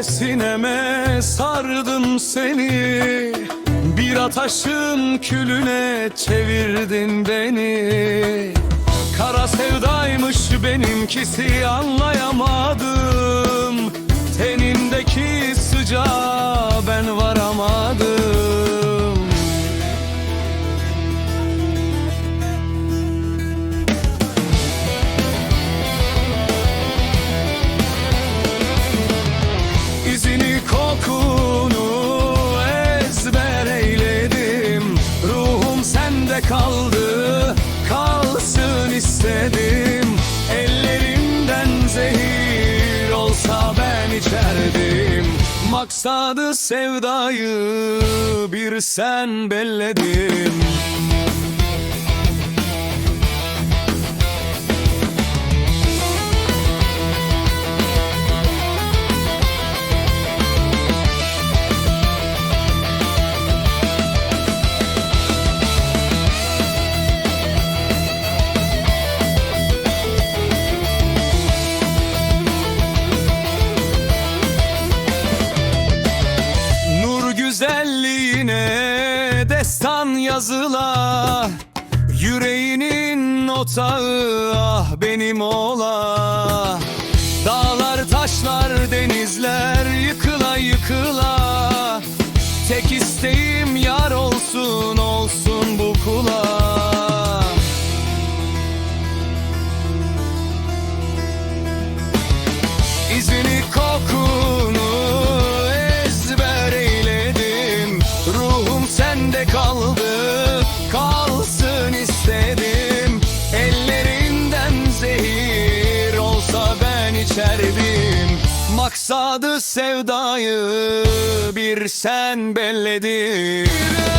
İnce sineme sardım seni. Bir ataşın külüne çevirdin beni. Kara sevdaymış benimkisi anlayamadım içerdim. Maksadı sevdayı bir sen belledin yazıla Yüreğinin otağı ah benim ola. Dağlar taşlar denizler yıkıla yıkıla Tek isteğim kalsın istedim. Ellerinden zehir olsa ben içerdim. Maksadı sevdayı bir sen belledin